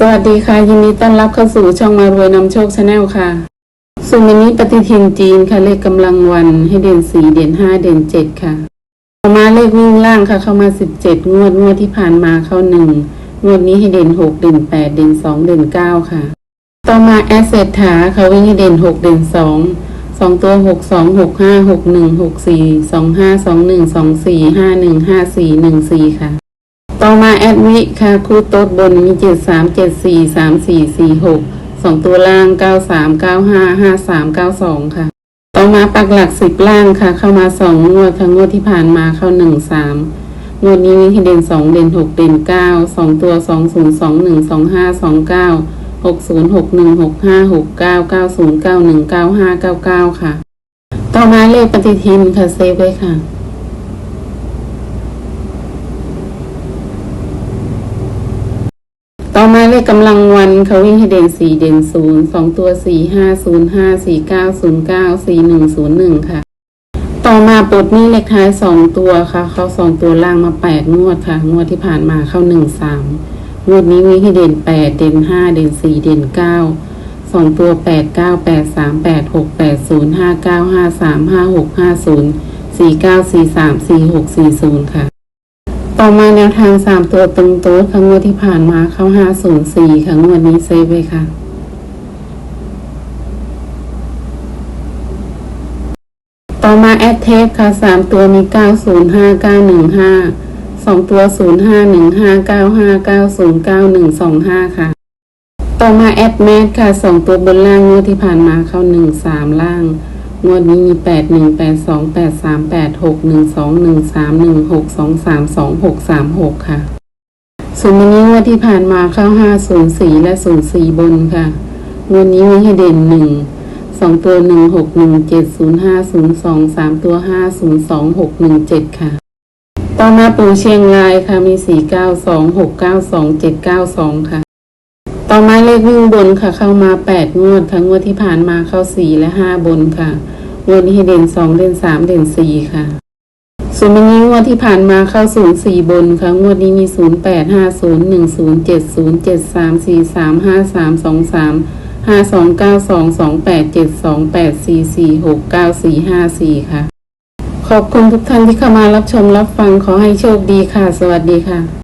สวัสดีค่ะ ยินดีต้อนรับเข้าสู่ช่องมารวยนำโชคชาแนลค่ะสุมินิปฏิทินจีนค่ะเลขกำลังวันให้เด่นสี่เด่นห้าเด่นเจ็ดค่ะต่อมาเลขวิ่งล่างค่ะ เข้ามาสิบเจ็ดงวดงวดที่ผ่านมาเข้าหนึ่งงวดนี้ให้เด่นหกเด่นแปดเด่นสองเด่นเก้าค่ะ ต่อมาแอสเซทถาเขาวิ่งให้เด่นหกเด่นสองสองตัวหกสองหกห้าหกหนึ่งหกสี่สองห้าสองหนึ่งสองสี่ห้าหนึ่งห้าสี่หนึ่งสี่ค่ะ ต่อมาแอดวิค่ะคู่โต๊ดบนมีเจ็ดสามเจ็ดสี่สามสี่สี่หกสองตัวล่างเก้าสามเก้าห้าห้าสามเก้าสองค่ะ ต่อมาปักหลักสิบล่างค่ะ เข้ามาสองงวดทั้งงวดที่ผ่านมาเข้าหนึ่งสามงวดนี้วิ่งให้เด่นสองเด่นหกเด่นเก้าสองตัวสองศูนย์สองหนึ่งสองห้าสองเก้าหกศูนย์หกหนึ่งหกห้าหกเก้าเก้าศูนย์เก้าหนึ่งเก้าห้าเก้าเก้าค่ะ ต่อมาเลขปฏิทินค่ะเซฟไว้ค่ะ ต่อมาเลขกำลังวันเขาวิ่งให้เด่นสี่เด่นศูนย์สองตัวสี่ห้าศูนย์ห้าสี่เก้าศูนย์เก้าสี่หนึ่งศูนย์หนึ่งค่ะ ต่อมาปลดนี้เลขท้ายสองตัวค่ะ เขาสองตัวล่างมาแปดงวดค่ะ งวดที่ผ่านมาเข้าหนึ่งสามงวดนี้วิ่งให้เด่นแปดเด่นห้าเด่นสี่เด่นเก้าสองตัวแปดเก้าแปดสามแปดหกแปดศูนย์ห้าเก้าห้าสามห้าหกห้าศูนย์สี่เก้าสี่สามสี่หกสี่ศูนย์ค่ะ ต่อมาแนวทางสามตัวตรงโต๊ดครั้งงวดที่ผ่านมาเข้าห้าศูนย์สี่ครั้งวันนี้เซฟไว้ค่ะ ต่อมาแอดเทสค่ะสามตัวมีเก้าศูนย์ห้าเก้าหนึ่งห้าสองตัวศูนย์ห้าหนึ่งห้าเก้าห้าเก้าศูนย์เก้าหนึ่งสองห้าค่ะ ต่อมาแอดแมทค่ะสองตัวบนล่างงวดที่ผ่านมาเข้าหนึ่งสามล่าง งวดนี้มีแปดหนึ่งแปดสองแป แปดหกหนึ่งสองหนึ่งสามหนึ่งหกสองสามสองหกสามหกค่ะส่วนวันนี้งวดที่ผ่านมาเข้าห้าศูนย์สี่และศูนย์สี่บนค่ะงวดนี้มีให้เด่นหนึ่งสองตัวหนึ่งหกหนึ่งเจ็ดศูนย์ห้าศูนย์สองสามตัวห้าศูนย์สองหกหนึ่งเจ็ดค่ะต่อมาปูเชียงรายค่ะมีสี่เก้าสองหกเก้าสองเจ็ดเก้าสองค่ะ ต่อมาเลขวิ่งบนค่ะ เข้ามาแปดงวดทั้งงวดที่ผ่านมาเข้าสี่และห้าบนค่ะ งวดนี้ให้เด่นสองเด่นสามเด่นสี่ค่ะ ส่วนวันนี้งวดที่ผ่านมาเข้าศูนย์สี่บนค่ะ งวดนี้มีศูนย์แปดห้าศูนย์หนึ่งศูนย์เจ็ดศูนย์เจ็ดสามสี่สามห้าสามสองสามห้าสองเก้าสองสองแปดเจ็ดสองแปดสี่สี่หกเก้าสี่ห้าสี่ค่ะ ขอบคุณทุกท่านที่เข้ามารับชมรับฟังขอให้โชคดีค่ะ สวัสดีค่ะ